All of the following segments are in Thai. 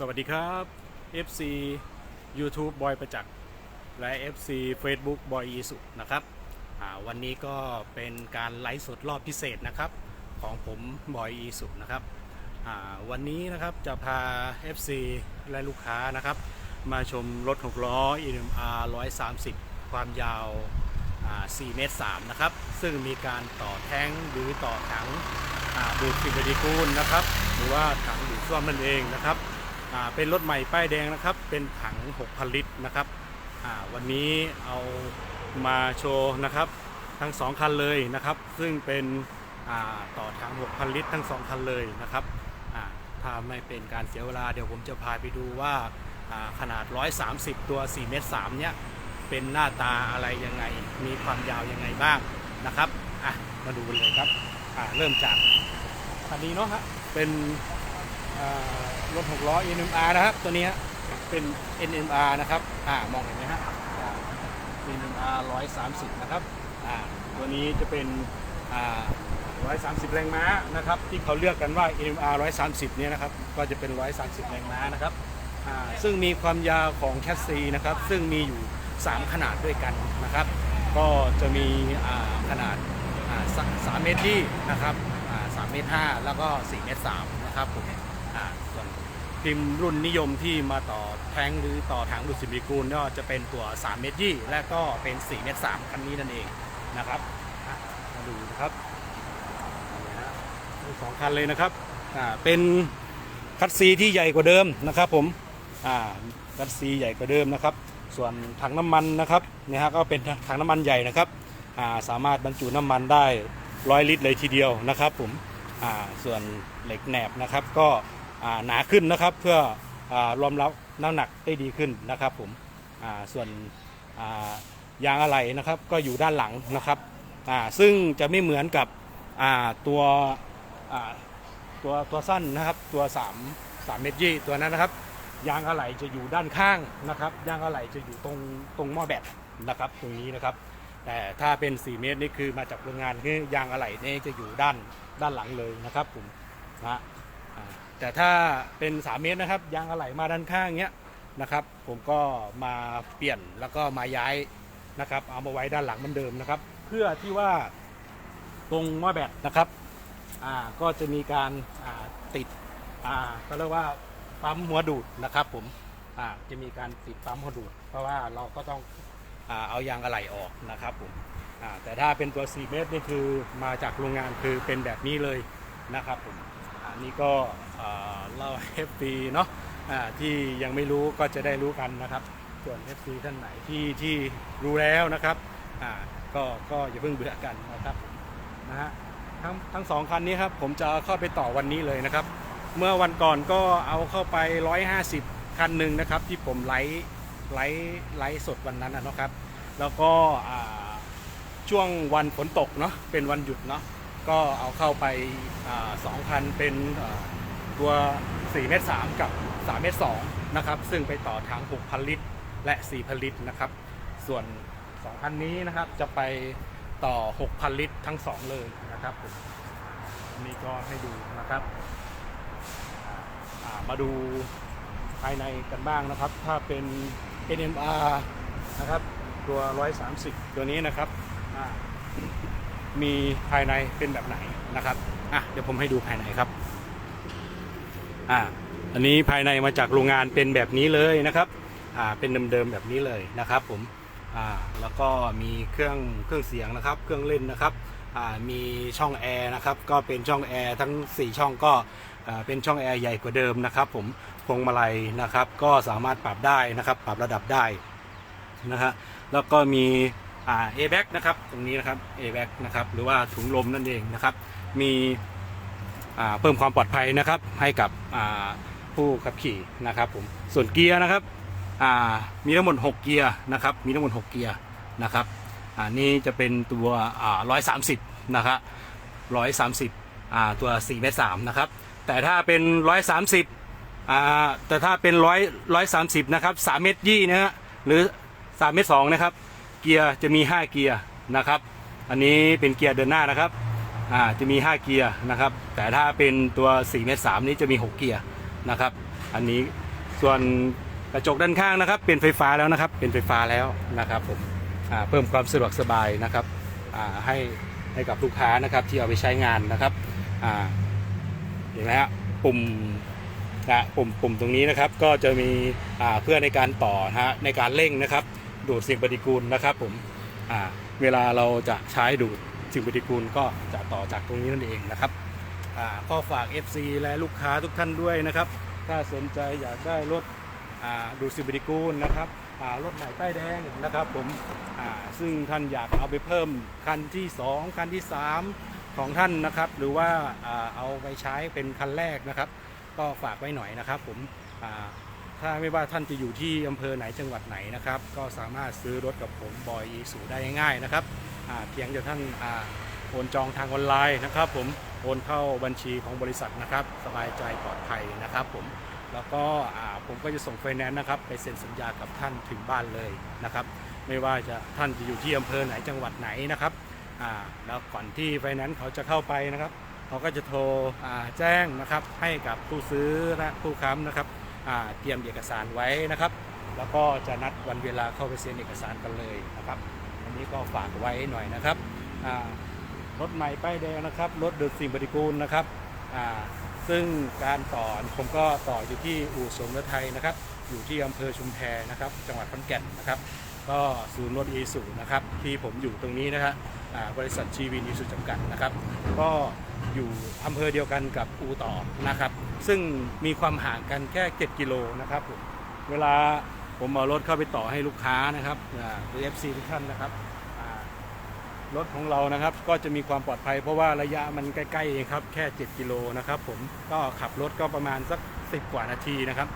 สวัสดีครับ FC YouTube บอยประจักษ์และ FC Facebook บอยอีสุนะครับวันนี้ก็เป็นการไลฟ์สดรอบพิเศษนะครับ ของผมบอยอีสุนะครับวันนี้นะครับจะพา FC และลูกค้านะครับ มาชมรถ6ล้อ EMR 130 ความยาวอ่า4เมตร 3 นะครับ ซึ่งมีการต่อแท้งหรือต่อถังดูดสิ่งปฏิกูลนะครับ หรือว่าถังดูดซ่วมนั่นเองนะครับ เป็นรถใหม่ป้ายแดงนะครับ เป็นถัง 6,000 ลิตรนะครับวันนี้เอามาโชว์นะครับ ทั้ง 2 คันเลยนะครับ ซึ่งเป็นต่อถัง 6,000 ลิตร ทั้ง 2 คันเลยนะครับถ้าไม่เป็นการเสียเวลาเดี๋ยวผมจะพาไปดูว่าอ่าขนาด 130 ตัว 4 เมตร 3 เนี่ย เป็นหน้าตาอะไรยังไง มีความยาวยังไงบ้างนะครับ อะ มาดูเลยครับ อ่า เริ่มจากคันนี้เนาะฮะ เป็น รถหกล้อ NMR นะครับ ตัวนี้เป็น NMR นะครับอ่ามองเห็นไหมฮะอ่า NMR 130 นะครับอ่าตัวนี้จะเป็นอ่า130 แรงม้านะครับ ที่เขาเลือกกันว่า NMR 130 เนี่ยนะครับ ก็จะเป็น 130 แรงม้านะครับอ่าซึ่งมีความยาวของแคสซีนะครับ ซึ่งมีอยู่ 3 ขนาดด้วยกันนะครับ ก็จะมีอ่าขนาดอ่าสามเมตรที่นะครับอ่าสามเมตรห้าแล้วก็4เมตรสามนะครับผม พิมพ์รุ่นนิยมที่มาต่อแทงหรือต่อถังดูดซิมิกูลก็จะเป็นตัว3เมตรยี่และก็เป็น4เมตรสามคันนี้นั่นเองนะครับมาดูนะครับนี่สองคันเลยนะครับอ่าเป็นคัดซีที่ใหญ่กว่าเดิมนะครับผมอ่าคัดซีใหญ่กว่าเดิมนะครับ ส่วนถังน้ำมันนะครับเนี่ยฮะก็เป็นถังน้ำมันใหญ่นะครับอ่าสามารถบรรจุน้ำมันได้ร้อยลิตรเลยทีเดียวนะครับผมอ่าส่วนเหล็กแหนบนะครับก็ หนาขึ้นนะครับเพื่ออรองรับน้ำหนักได้ดีขึ้นนะครับผมส่วนยางอะไหล่นะครับก็อยู่ด้านหลังนะครับซึ่งจะไม่เหมือนกับตัวตัวตัวสั้นนะครับตัว 3 3 เมตรยี่ตัวนั้นนะครับ ยางอะไหล่จะอยู่ด้านข้างนะครับ ยางอะไหล่จะอยู่ตรงตรงหม้อแบตนะครับตรงนี้นะครับ แต่ถ้าเป็น 4 เมตรนี่คือมาจากโรงงานคือยางอะไหล่นี่จะอยู่ด้านด้านหลังเลยนะครับผมนะฮะ แต่ถ้าเป็น 3 เมตรนะครับยางอะไหล่มาด้านข้างเนี้ยนะครับ ผมก็มาเปลี่ยนแล้วก็มาย้ายนะครับ เอามาไว้ด้านหลังเหมือนเดิมนะครับ เพื่อที่ว่าตรงหม้อแบตนะครับอ่าก็จะมีการอ่าติดอ่าก็เรียกว่าปั๊มหัวดูดนะครับผมอ่าจะมีการติดปั๊มหัวดูด เพราะว่าเราก็ต้องอ่าเอายางอะไหล่ออกนะครับผมอ่าแต่ถ้าเป็นตัว 4 เมตรนี่คือมาจากโรงงานคือเป็นแบบนี้เลยนะครับผม นนี้ก็เล่าให้ FP เนาะที่ยังไม่รู้ก็จะได้รู้กันนะครับ ส่วน FC ท่านไหนที่ที่รู้แล้วนะครับก็ก็อย่าเพิ่งเบื่อกันนะครับนะฮะทั้งทั้งสองคันนี้ครับผมจะเข้าไปต่อวันนี้เลยนะครับ เมื่อวันก่อนก็เอาเข้าไป 150 คันหนึ่งนะครับ ที่ผมไลฟ์ไลฟ์ไลฟ์สดวันนั้นนะครับ แล้วก็ช่วงวันฝนตกเนาะเป็นวันหยุดเนาะ ก็เอาเข้าไปอาสองคันเป็นตัว 4 เมตร 3 กับ 3 เมตร 2 นะครับ ซึ่งไปต่อทาง 6,000 ลิตร และ 4,000 ลิตรนะครับ ส่วน2คันนี้นะครับจะไปต่อ 6,000 ลิตรทั้ง 2 เลยนะครับผมอันนี้ก็ให้ดูนะครับ มาดูภายในกันบ้างนะครับ ถ้าเป็น NMR นะครับ ตัว 130 ตัวนี้นะครับ มีภายในเป็นแบบไหนนะครับอะเดี๋ยวผมให้ดูภายในครับอ่าอันนี้ภายในมาจากโรงงานเป็นแบบนี้เลยนะครับอ่าเป็นเดิมๆแบบนี้เลยนะครับ ผมอ่าแล้วก็มีเครื่องเครื่องเสียงนะครับ เครื่องเล่นนะครับอ่ามีช่องแอร์นะครับก็เป็นช่องแอร์ทั้ง 4 ช่องก็อ่าเป็นช่องแอร์ใหญ่กว่าเดิมนะครับผมพวงมาลัยนะครับ ก็สามารถปรับได้นะครับ ปรับระดับได้นะฮะแล้วก็มี เอแบ็กนะครับตรงนี้นะครับเอแบ็กนะครับหรือว่าถุงลมนั่นเองนะครับ มีเพิ่มความปลอดภัยนะครับให้กับผู้ขับขี่นะครับผมส่วนเกียร์นะครับมีทั้งหมด 6 เกียร์นะครับมีทั้งหมด 6 เกียร์นะครับอ่านี่จะเป็นตัวร้อ่า130นะครับ130อ่ามสิบตัว4เมตร3นะครับแต่ถ้าเป็น130อ่ามสิบแต่ถ้าเป็น100 130นะครับ3เมตรยี่นะฮะหรือ3เมตร2นะครับ เกียร์จะมี 5 เกียร์นะครับ อันนี้เป็นเกียร์เดินหน้านะครับอ่าจะมี 5 เกียร์นะครับ แต่ถ้าเป็นตัว4เมตร3นี้จะมี 6 เกียร์นะครับ อันนี้ส่วนกระจกด้านข้างนะครับ เป็นไฟฟ้าแล้วนะครับ เป็นไฟฟ้าแล้วนะครับผมอ่าเพิ่มความสะดวกสบายนะครับอ่าให้ให้กับลูกค้านะครับที่เอาไปใช้งานนะครับอ่าเห็นไหมฮะปุ่มนะปุ่มปุ่มตรงนี้นะครับก็จะมีอ่าเพื่อในการต่อฮะในการเร่งนะครับ ดูดสิ่งปฏิกูลนะครับผมเวลาเราจะใช้ดูดสิ่งปฏิกูลก็จะต่อจากตรงนี้นั่นเองนะครับก็ฝาก FC และลูกค้าทุกท่านด้วยนะครับ ถ้าสนใจอยากได้รถดูดสิ่งปฏิกูลนะครับรถใหม่ป้ายแดงนะครับผมซึ่งท่านอยากเอาไปเพิ่มคันที่ 2 คันที่ 3 ของท่านนะครับ หรือว่าเอาไปใช้เป็นคันแรกนะครับ ก็ฝากไว้หน่อยนะครับผม ถ้าไม่ว่าท่านจะอยู่ที่อำเภอไหนจังหวัดไหนนะครับ ก็สามารถซื้อรถกับผมบอยอีสูได้ง่ายๆนะครับเพียงแต่ท่านโอนจองทางออนไลน์นะครับ ผมโอนเข้าบัญชีของบริษัทนะครับ สบายใจปลอดภัยนะครับ ผมแล้วก็ผมก็จะส่งไฟแนนซ์นะครับ ไปเซ็นสัญญากับท่านถึงบ้านเลยนะครับ ไม่ว่าจะท่านจะอยู่ที่อำเภอไหนจังหวัดไหนนะครับแล้วก่อนที่ไฟแนนซ์เขาจะเข้าไปนะครับเขาก็จะโทรแจ้งนะครับให้กับผู้ซื้อและผู้ค้ำนะครับ เตรียมเอกสารไว้นะครับ แล้วก็จะนัดวันเวลาเข้าไปเซ็นเอกสารกันเลยนะครับอันนี้ก็ฝากไว้หน่อยนะครับรถใหม่ป้ายแดงนะครับรถเดือดสิ่งปฏิกูลนะครับซึ่งการต่อผมก็ต่ออยู่ที่อู่สมรไทยนะครับ อยู่ที่อำเภอชุมแพนะครับ จังหวัดขอนแก่นนะครับ ก็ศูนย์รถอีสุนะครับที่ผมอยู่ตรงนี้นะครับบริษัทชีวินอีสุจำกัดนะครับ ก็ อยู่อำเภอเดียวกันกับอูต่อนะครับ ซึ่งมีความห่างกันแค่ 7 กิโลนะครับผมเวลาผมเอารถเข้าไปต่อให้ลูกค้านะครับอ่าหรือ FC ทุกท่านนะครับรถของเรานะครับก็จะมีความปลอดภัยเพราะว่าระยะมันใกล้ๆเองครับแค่ 7 กิโลนะครับผมก็ขับรถก็ประมาณสัก 10 กว่านาทีนะครับ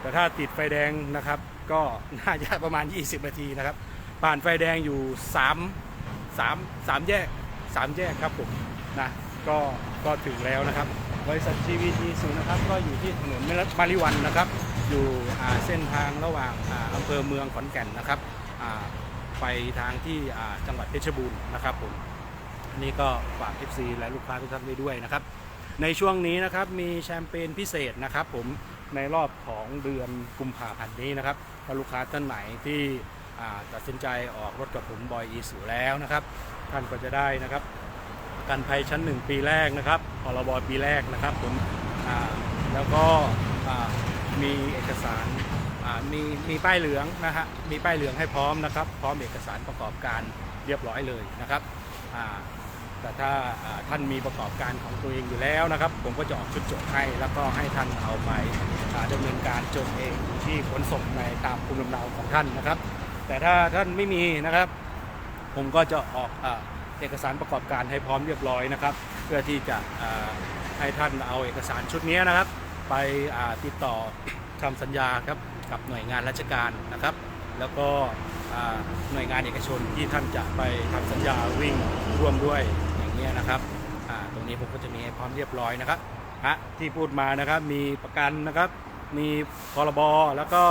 แต่ถ้าติดไฟแดงนะครับ ก็น่าจะประมาณ 20 นาทีนะครับผ่านไฟแดงอยู่ 3 3 3 แยก 3 แยกครับผมนะ ก็ก็ถึงแล้วนะครับ บริษัทชีวีทีศูนย์นะครับ ก็อยู่ที่ถนนมาริวันนะครับ อยู่เส้นทางระหว่างอำเภอเมืองขอนแก่นนะครับไปทางที่จังหวัดเพชรบูรณ์นะครับผมอันนี้ก็ฝาก FC และลูกค้าทุกท่านไว้ด้วยนะครับ ในช่วงนี้นะครับมีแชมเปญพิเศษนะครับผมในรอบของเดือนกุมภาพันธ์นี้นะครับถ้าลูกค้าท่านไหนที่ตัดสินใจออกรถกับผมบอยอีสูแล้วนะครับ ท่านก็จะได้นะครับ กันภัยชั้น1ปีแรกนะครับพรบปีแรกนะครับผมแล้วก็มีเอกสารมีมีป้ายเหลืองนะฮะมีป้ายเหลืองให้พร้อมนะครับ พร้อมเอกสารประกอบการเรียบร้อยเลยนะครับแต่ถ้าท่านมีประกอบการของตัวเองอยู่แล้วนะครับ ผมก็จะออกชุดจดให้ แล้วก็ให้ท่านเอาไปอ่าดำเนินการจดเองที่ขนส่งในตามภูมิลำเนาของท่านนะครับ แต่ถ้าท่านไม่มีนะครับ ผมก็จะออกอ เอกสารประกอบการให้พร้อมเรียบร้อยนะครับ เพื่อที่จะให้ท่านเอาเอกสารชุดนี้นะครับ ไปติดต่อทำสัญญาครับกับหน่วยงานราชการนะครับ แล้วก็หน่วยงานเอกชนที่ท่านจะไปทำสัญญาวิ่งร่วมด้วยอย่างเงี้ยนะครับตรงนี้ผมก็จะมีให้พร้อมเรียบร้อยนะครับฮะที่พูดมานะครับมีประกันนะครับ มีพรบแล้วก็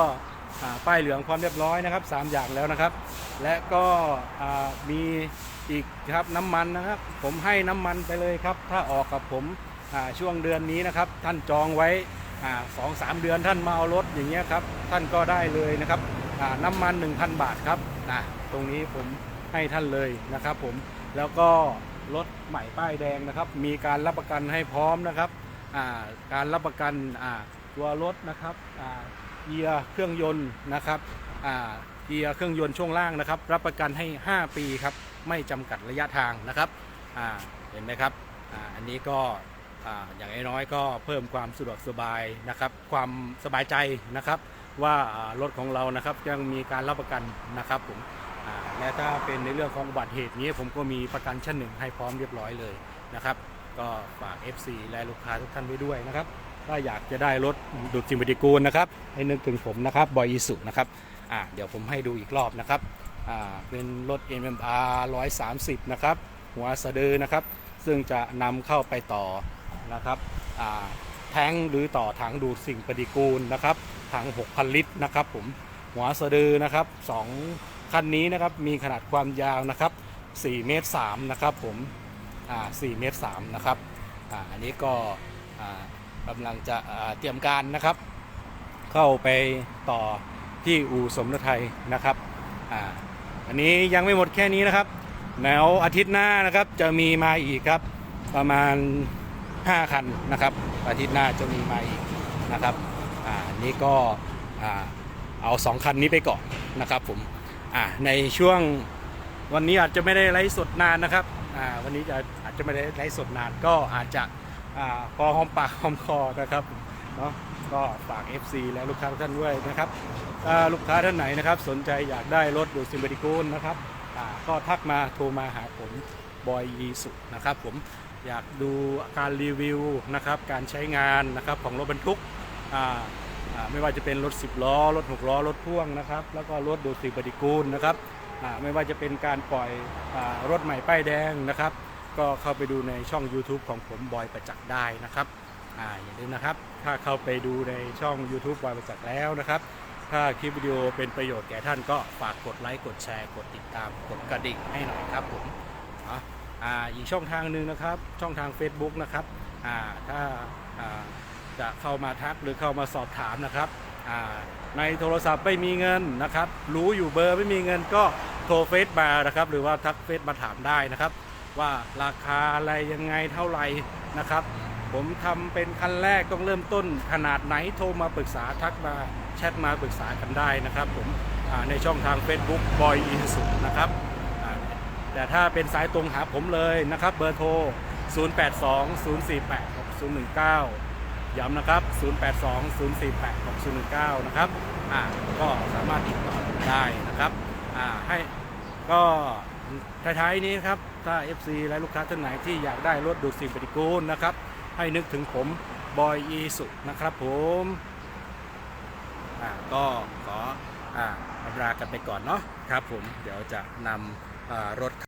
ป้ายเหลืองพร้อมเรียบร้อยนะครับสามอย่างแล้วนะครับ และก็มี อีกครับน้ำมันนะครับ ผมให้น้ำมันไปเลยครับ ถ้าออกกับผมช่วงเดือนนี้นะครับ ท่านจองไว้สองสามเดือนท่านมาเอารถอย่างเงี้ยครับ ท่านก็ได้เลยนะครับน้ำมัน 1,000 บาทครับนะตรงนี้ผมให้ท่านเลยนะครับผมแล้วก็รถใหม่ป้ายแดงนะครับ มีการรับประกันให้พร้อมนะครับาการรับประกันตัวรถนะครับเกียร์เครื่องยนต์นะครับเกียร์เครื่องยนต์ช่วงล่างนะครับ รับประกันให้ 5 ปีครับ ไม่จำกัดระยะทางนะครับเห็นไหมครับออันนี้ก็ออย่างน้อยก็เพิ่มความสะดวกสบายนะครับ ความสบายใจนะครับ ว่ารถของเรานะครับยังมีการรับประกันนะครับผมและถ้าเป็นในเรื่องของอุบัติเหตุนี้ผมก็มีประกันชั้นหนึ่งให้พร้อมเรียบร้อยเลยนะครับ ก็ฝาก FC และลูกค้าทุกท่านไว้ด้วยนะครับถ้าอยากจะได้รถดูดสิ่งปฏิกูลนะครับให้นึกถึงผมนะครับบอยอิสุนะครับอ่าเดี๋ยวผมให้ดูอีกรอบนะครับ เป็นรถ MMR 130 นะครับ หัวสะดือนะครับ ซึ่งจะนำเข้าไปต่อนะครับแทงหรือต่อถังดูดสิ่งปฏิกูลนะครับถัง 6,000 ลิตรนะครับผมหัวสะดือนะครับสองคันนี้นะครับมีขนาดความยาวนะครับ4เมตร3นะครับผมอ่า4เมตร3นะครับอ่าอันนี้ก็กำลังจะเตรียมการนะครับ เข้าไปต่อที่อู่สมรไทยนะครับ อ่า อันนี้ยังไม่หมดแค่นี้นะครับแล้วอาทิตย์หน้านะครับจะมีมาอีกครับ ประมาณ 5 คันนะครับ อาทิตย์หน้าจะมีมาอีกนะครับอ่านี่ก็อ่าเอา 2 คันนี้ไปก่อนนะครับผมอ่าในช่วงวันนี้อาจจะไม่ได้ไลฟ์สดนานนะครับอ่าวันนี้จะอาจจะไม่ได้ไลฟ์สดนานก็อาจจะอ่าพอหอมปากหอมคอนะครับ เนาะก็ฝาก FC และลูกค้าทุกท่านด้วยนะครับถ้าลูกค้าท่านไหนนะครับ สนใจอยากได้รถดูซิมเบริกูลนะครับก็ทักมาโทรมาหาผมบอยยีสุนะครับผมอยากดูการรีวิวนะครับการใช้งานนะครับของรถบรรทุกไม่ว่าจะเป็นรถ 10 ล้อ รถ 6 ล้อ รถพ่วงนะครับ แล้วก็รถดูดสิ่งปฏิกูลนะครับไม่ว่าจะเป็นการปล่อยอรถใหม่ป้ายแดงนะครับ ก็เข้าไปดูในช่อง YouTube ของผมบอยประจักษ์ได้นะครับออย่าลืมนะครับ ถ้าเข้าไปดูในช่อง YouTube บอยประจักษ์แล้วนะครับ ถ้าคลิปวิดีโอเป็นประโยชน์แก่ท่านก็ฝากกดไลค์กดแชร์ กดติดตามกดกระดิ่งให้หน่อยครับผมอ่าอีกช่องทางหนึ่งนะครับ ช่องทาง Facebook นะครับอ่าถ้าอ่าจะเข้ามาทักหรือเข้ามาสอบถามนะครับอ่าในโทรศัพท์ไม่มีเงินนะครับ รู้อยู่เบอร์ไม่มีเงินก็โทรเฟซมานะครับ หรือว่าทักเฟซมาถามได้นะครับ ว่าราคาอะไรยังไงเท่าไหร่นะครับ ผมทำเป็นคันแรกต้องเริ่มต้นขนาดไหนโทรมาปรึกษาทักมาแชทมาปรึกษากันได้นะครับผมในช่องทาง Facebook บอยอินสุนะครับแต่ถ้าเป็นสายตรงหาผมเลยนะครับ เบอร์โทร 0820486019 ย้ำนะครับ 0820486019 นะครับอ่าก็สามารถติดต่อได้นะครับอ่าให้ก็ท้ายๆนี้ครับ ถ้า FC และลูกค้าท่านไหนที่อยากได้รถดูดสิ่งปฏิกูลนะครับ ให้นึกถึงผมบอยอีสุนะครับผมอ่าก็ขออ่าอำลากันไปก่อนเนาะครับผมเดี๋ยวจะนำรถ